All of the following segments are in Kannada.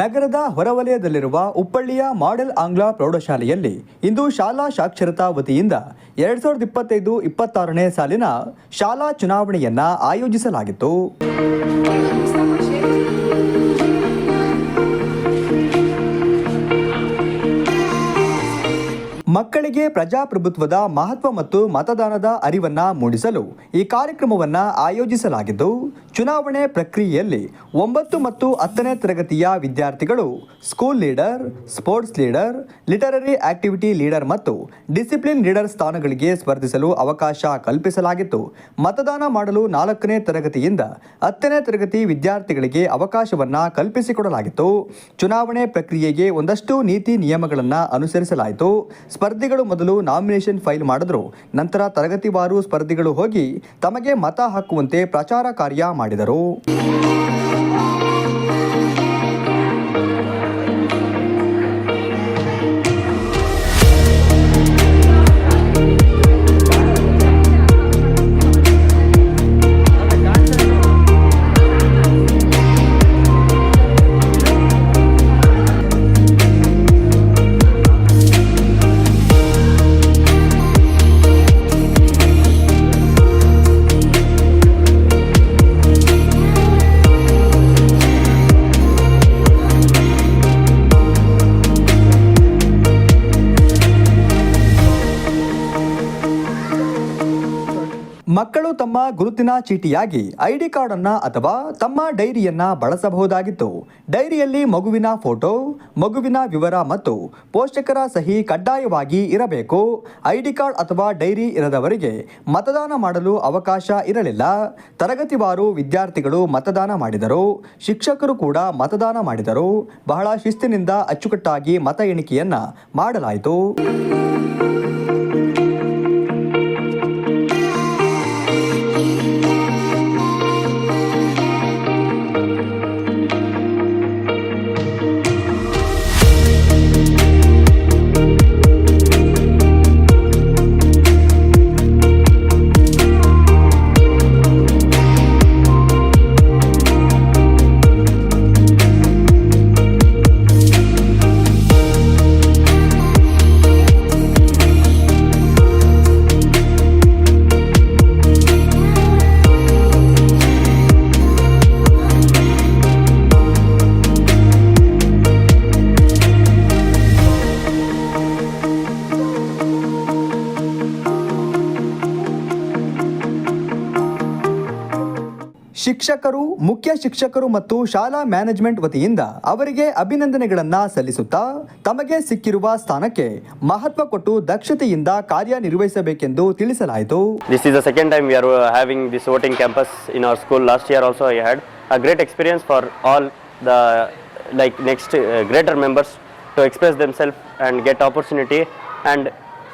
ನಗರದ ಹೊರವಲಯದಲ್ಲಿರುವ ಉಪ್ಪಳ್ಳಿಯ ಮಾಡೆಲ್ ಆಂಗ್ಲ ಪ್ರೌಢಶಾಲೆಯಲ್ಲಿ ಇಂದು ಶಾಲಾ ಸಾಕ್ಷರತಾ ವತಿಯಿಂದ ಎರಡ್ ಸಾವಿರದ ಇಪ್ಪತ್ತೈದು ಇಪ್ಪತ್ತಾರನೇ ಸಾಲಿನ ಶಾಲಾ ಚುನಾವಣೆಯನ್ನ ಆಯೋಜಿಸಲಾಗಿತ್ತು. ಮಕ್ಕಳಿಗೆ ಪ್ರಜಾಪ್ರಭುತ್ವದ ಮಹತ್ವ ಮತ್ತು ಮತದಾನದ ಅರಿವನ್ನ ಮೂಡಿಸಲು ಈ ಕಾರ್ಯಕ್ರಮವನ್ನ ಆಯೋಜಿಸಲಾಗಿದ್ದು, ಚುನಾವಣೆ ಪ್ರಕ್ರಿಯೆಯಲ್ಲಿ ಒಂಬತ್ತು ಮತ್ತು ಹತ್ತನೇ ತರಗತಿಯ ವಿದ್ಯಾರ್ಥಿಗಳು school leader sports leader literary activity leader ಮತ್ತು ಡಿಸಿಪ್ಲಿನ್ ಲೀಡರ್ ಸ್ಥಾನಗಳಿಗೆ ಸ್ಪರ್ಧಿಸಲು ಅವಕಾಶ ಕಲ್ಪಿಸಲಾಗಿತ್ತು. ಮತದಾನ ಮಾಡಲು ನಾಲ್ಕನೇ ತರಗತಿಯಿಂದ ಹತ್ತನೇ ತರಗತಿ ವಿದ್ಯಾರ್ಥಿಗಳಿಗೆ ಅವಕಾಶವನ್ನ ಕಲ್ಪಿಸಿಕೊಡಲಾಗಿತ್ತು. ಚುನಾವಣೆ ಪ್ರಕ್ರಿಯೆಗೆ ಒಂದಷ್ಟು ನೀತಿ ನಿಯಮಗಳನ್ನು ಅನುಸರಿಸಲಾಯಿತು. ಸ್ಪರ್ಧಿಗಳು ಮೊದಲು ನಾಮಿನೇಷನ್ ಫೈಲ್ ಮಾಡಿದ್ರು. ನಂತರ ತರಗತಿವಾರು ಸ್ಪರ್ಧಿಗಳು ಹೋಗಿ ತಮಗೆ ಮತ ಹಾಕುವಂತೆ ಪ್ರಚಾರ ಕಾರ್ಯ ಮಾಡಿದರು. ಮಕ್ಕಳು ತಮ್ಮ ಗುರುತಿನ ಚೀಟಿಯಾಗಿ ಐಡಿ ಕಾರ್ಡ್ ಅನ್ನ ಅಥವಾ ತಮ್ಮ ಡೈರಿಯನ್ನ ಬಳಸಬಹುದಾಗಿತ್ತು. ಡೈರಿಯಲ್ಲಿ ಮಗುವಿನ ಫೋಟೋ, ಮಗುವಿನ ವಿವರ ಮತ್ತು ಪೋಷಕರ ಸಹಿ ಕಡ್ಡಾಯವಾಗಿ ಇರಬೇಕು. ಐಡಿ ಕಾರ್ಡ್ ಅಥವಾ ಡೈರಿ ಇರದವರಿಗೆ ಮತದಾನ ಮಾಡಲು ಅವಕಾಶ ಇರಲಿಲ್ಲ. ತರಗತಿವಾರು ವಿದ್ಯಾರ್ಥಿಗಳು ಮತದಾನ ಮಾಡಿದರು. ಶಿಕ್ಷಕರು ಕೂಡ ಮತದಾನ ಮಾಡಿದರು. ಬಹಳ ಶಿಸ್ತಿನಿಂದ ಅಚ್ಚುಕಟ್ಟಾಗಿ ಮತ ಎಣಿಕೆಯನ್ನ ಮಾಡಲಾಯಿತು. ಶಿಕ್ಷಕರು ಮುಖ್ಯ ಶಿಕ್ಷಕರು ಮತ್ತು ಶಾಲಾ ಮ್ಯಾನೇಜ್ಮೆಂಟ್ ವತಿಯಿಂದ ಅವರಿಗೆ ಅಭಿನಂದನೆಗಳನ್ನು ಸಲ್ಲಿಸುತ್ತಾ ತಮಗೆ ಸಿಕ್ಕಿರುವ ಸ್ಥಾನಕ್ಕೆ ಮಹತ್ವ ಕೊಟ್ಟು ದಕ್ಷತೆಯಿಂದ ಕಾರ್ಯನಿರ್ವಹಿಸಬೇಕೆಂದು ತಿಳಿಸಲಾಯಿತು This is the second time we are having having this voting campus in our school. Last year also I had a great experience for all the like next members members to express themselves and get opportunity and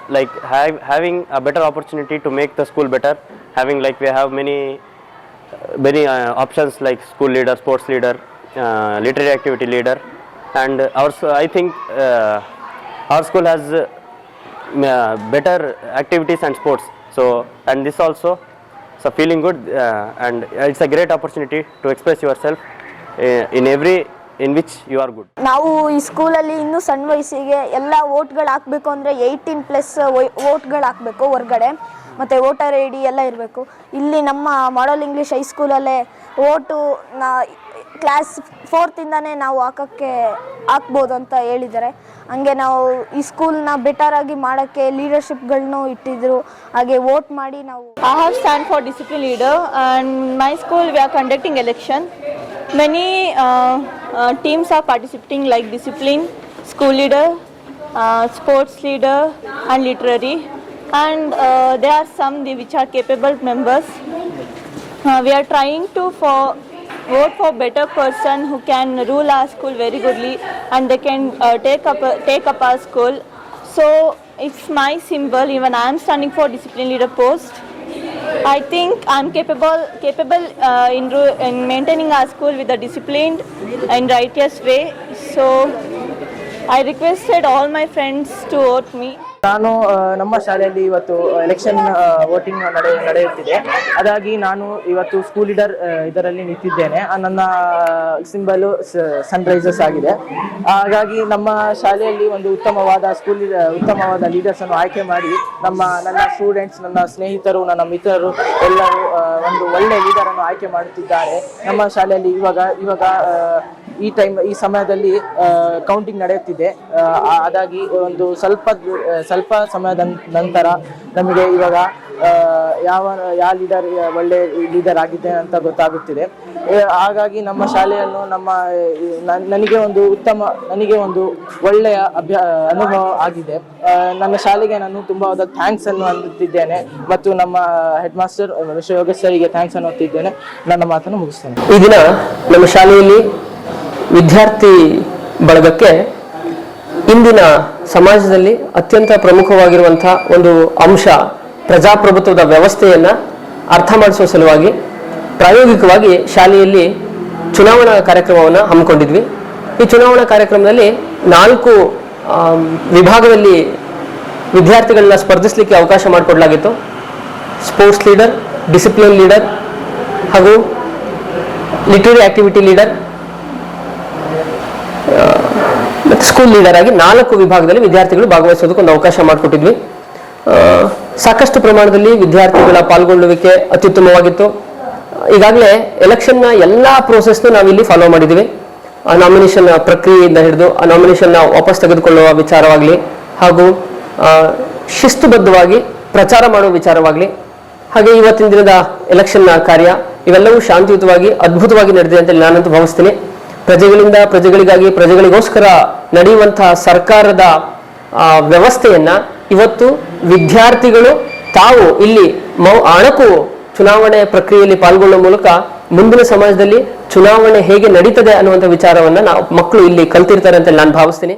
like have, having a better opportunity to make the school better. Having like we have many uh, many uh, options like school leader, sports leader, uh, literary activity leader, and our I think uh, our school has uh, uh, better activities and sports. So and this also, so feeling good uh, and it's a great opportunity to express yourself uh, in every in which you are good. ನಾವು ಈ ಸ್ಕೂಲಲ್ಲಿ ಇನ್ನೂ ಸಣ್ಣ ವಯಸ್ಸಿಗೆ ಎಲ್ಲ ವೋಟ್ಗಳು ಹಾಕಬೇಕು ಅಂದರೆ ಏಯ್ಟೀನ್ ಪ್ಲಸ್ ವೋಟ್ಗಳು ಹಾಕಬೇಕು ಹೊರ್ಗಡೆ ಮತ್ತು ವೋಟರ್ ಐ ಡಿ ಎಲ್ಲ ಇರಬೇಕು. ಇಲ್ಲಿ ನಮ್ಮ ಮಾಡಲ್ ಇಂಗ್ಲೀಷ್ ಹೈಸ್ಕೂಲಲ್ಲೇ ಓಟು ನಾ ಕ್ಲಾಸ್ ಫೋರ್ತಿಂದನೇ ನಾವು ಹಾಕೋಕ್ಕೆ ಹಾಕ್ಬೋದು ಅಂತ ಹೇಳಿದ್ದಾರೆ. ಹಂಗೆ ನಾವು ಈ ಸ್ಕೂಲ್ನ ಬೆಟರಾಗಿ ಮಾಡೋಕ್ಕೆ ಲೀಡರ್ಶಿಪ್ಗಳನ್ನೂ ಇಟ್ಟಿದ್ರು. ಹಾಗೆ ವೋಟ್ ಮಾಡಿ ನಾವು I have stand for discipline leader and my school we are conducting election many teams are participating like discipline school leader sports leader and literary and uh, there are some which are capable members. Uh, we are trying to for vote for better person who can rule our school very goodly and they can uh, take up take up our school. So it's my symbol. Even I am standing for discipline leader post. I think I'm capable capable uh, in in maintaining our school with a disciplined and righteous way. So I requested all my friends to vote me. ನಾನು ನಮ್ಮ ಶಾಲೆಯಲ್ಲಿ ಇವತ್ತು ಎಲೆಕ್ಷನ್ ವೋಟಿಂಗ್ ನಡೆ, ನಡೆಯುತ್ತಿದೆ. ಅದಾಗಿ ನಾನು ಇವತ್ತು ಸ್ಕೂಲ್ ಲೀಡರ್ ಇದರಲ್ಲಿ ನಿಂತಿದ್ದೇನೆ. ನನ್ನ ಸಿಂಬಲ್ ಸನ್ರೈಸರ್ಸ್ ಆಗಿದೆ. ಹಾಗಾಗಿ ನಮ್ಮ ಶಾಲೆಯಲ್ಲಿ ಒಂದು ಉತ್ತಮವಾದ ಸ್ಕೂಲ್ ಉತ್ತಮವಾದ ಲೀಡರ್ಸ್ ಅನ್ನು ಆಯ್ಕೆ ಮಾಡಿ ನಮ್ಮ, ನನ್ನ ಸ್ಟೂಡೆಂಟ್ಸ್ ನನ್ನ ಸ್ನೇಹಿತರು, ನನ್ನ ಮಿತ್ರರು ಎಲ್ಲರೂ ಒಂದು ಒಳ್ಳೆ ಲೀಡರ್ ಅನ್ನು ಆಯ್ಕೆ ಮಾಡುತ್ತಿದ್ದಾರೆ. ನಮ್ಮ ಶಾಲೆಯಲ್ಲಿ ಇವಾಗ ಇವಾಗ ಈ ಟೈಮ್ ಈ ಸಮಯದಲ್ಲಿ ಕೌಂಟಿಂಗ್ ನಡೆಯುತ್ತಿದೆ. ಅದಾಗಿ ಒಂದು ಸ್ವಲ್ಪ ಸ್ವಲ್ಪ ಸಮಯದ ನಂತರ ನಮಗೆ ಇವಾಗ ಯಾವ ಯಾವ ಲೀಡರ್ ಒಳ್ಳೆ ಲೀಡರ್ ಆಗಿದೆ ಅಂತ ಗೊತ್ತಾಗುತ್ತಿದೆ. ಹಾಗಾಗಿ ನಮ್ಮ ಶಾಲೆಯನ್ನು ನಮ್ಮ ನನಗೆ ಒಂದು ಉತ್ತಮ, ನನಗೆ ಒಂದು ಒಳ್ಳೆಯ ಅಭ್ಯಾ, ಅನುಭವ ಆಗಿದೆ. ನನ್ನ ಶಾಲೆಗೆ ನಾನು ತುಂಬಾದ ಥ್ಯಾಂಕ್ಸ್ ಅನ್ನು ಅನ್ನುತ್ತಿದ್ದೇನೆ ಮತ್ತು ನಮ್ಮ ಹೆಡ್ ಮಾಸ್ಟರ್ ಯೋಗೇಶ್ ಸರಿಗೆ ಥ್ಯಾಂಕ್ಸ್ ಅನ್ನುತ್ತಿದ್ದೇನೆ ನನ್ನ ಮಾತನ್ನು ಮುಗಿಸ್ತೇನೆ. ಈ ದಿನ ನಮ್ಮ ಶಾಲೆಯಲ್ಲಿ ವಿದ್ಯಾರ್ಥಿ ಬಳಗಕ್ಕೆ ಇಂದಿನ ಸಮಾಜದಲ್ಲಿ ಅತ್ಯಂತ ಪ್ರಮುಖವಾಗಿರುವಂಥ ಒಂದು ಅಂಶ ಪ್ರಜಾಪ್ರಭುತ್ವದ ವ್ಯವಸ್ಥೆಯನ್ನು ಅರ್ಥ ಮಾಡಿಸುವ ಸಲುವಾಗಿ ಪ್ರಾಯೋಗಿಕವಾಗಿ ಶಾಲೆಯಲ್ಲಿ ಚುನಾವಣಾ ಕಾರ್ಯಕ್ರಮವನ್ನು ಹಮ್ಮಿಕೊಂಡಿದ್ವಿ. ಈ ಚುನಾವಣಾ ಕಾರ್ಯಕ್ರಮದಲ್ಲಿ ನಾಲ್ಕು ವಿಭಾಗದಲ್ಲಿ ವಿದ್ಯಾರ್ಥಿಗಳನ್ನ ಸ್ಪರ್ಧಿಸಲಿಕ್ಕೆ ಅವಕಾಶ ಮಾಡಿಕೊಡಲಾಗಿತ್ತು. ಸ್ಪೋರ್ಟ್ಸ್ ಲೀಡರ್, ಡಿಸಿಪ್ಲಿನ್ ಲೀಡರ್ ಹಾಗೂ literary activity leader. School leader ಆಗಿ ನಾಲ್ಕು ವಿಭಾಗದಲ್ಲಿ ವಿದ್ಯಾರ್ಥಿಗಳು ಭಾಗವಹಿಸೋದಕ್ಕೆ ಒಂದು ಅವಕಾಶ ಮಾಡಿಕೊಟ್ಟಿದ್ವಿ. ಸಾಕಷ್ಟು ಪ್ರಮಾಣದಲ್ಲಿ ವಿದ್ಯಾರ್ಥಿಗಳ ಪಾಲ್ಗೊಳ್ಳುವಿಕೆ ಅತ್ಯುತ್ತಮವಾಗಿತ್ತು. ಈಗಾಗಲೇ ಎಲೆಕ್ಷನ್ನ ಎಲ್ಲ ಪ್ರೋಸೆಸ್ನ ನಾವಿಲ್ಲಿ ಫಾಲೋ ಮಾಡಿದ್ದೀವಿ. ಆ ನಾಮಿನೇಷನ್ ಪ್ರಕ್ರಿಯೆಯಿಂದ ಹಿಡಿದು ಆ ನಾಮಿನೇಷನ್ನ ವಾಪಸ್ ತೆಗೆದುಕೊಳ್ಳುವ ವಿಚಾರವಾಗಲಿ ಹಾಗೂ ಶಿಸ್ತುಬದ್ಧವಾಗಿ ಪ್ರಚಾರ ಮಾಡುವ ವಿಚಾರವಾಗಲಿ, ಹಾಗೆ ಇವತ್ತಿನ ದಿನದ ಎಲೆಕ್ಷನ್ನ ಕಾರ್ಯ ಇವೆಲ್ಲವೂ ಶಾಂತಿಯುತವಾಗಿ, ಅದ್ಭುತವಾಗಿ ನಡೆದಿದೆ ಅಂತ ನಾನಂತೂ ಭಾವಿಸ್ತೀನಿ. ಪ್ರಜೆಗಳಿಂದ ಪ್ರಜೆಗಳಿಗಾಗಿ ಪ್ರಜೆಗಳಿಗೋಸ್ಕರ ನಡೆಯುವಂತಹ ಸರ್ಕಾರದ ವ್ಯವಸ್ಥೆಯನ್ನ ಇವತ್ತು ವಿದ್ಯಾರ್ಥಿಗಳು ತಾವು ಇಲ್ಲಿ ಮೌ, ಅಣಕು ಚುನಾವಣೆ ಪ್ರಕ್ರಿಯೆಯಲ್ಲಿ ಪಾಲ್ಗೊಳ್ಳುವ ಮೂಲಕ ಮುಂದಿನ ಸಮಾಜದಲ್ಲಿ ಚುನಾವಣೆ ಹೇಗೆ ನಡೀತದೆ ಅನ್ನುವಂಥ ವಿಚಾರವನ್ನ ನಾವು ಮಕ್ಕಳು ಇಲ್ಲಿ ಕಲ್ತಿರ್ತಾರೆ ಅಂತ ನಾನು ಭಾವಿಸ್ತೀನಿ.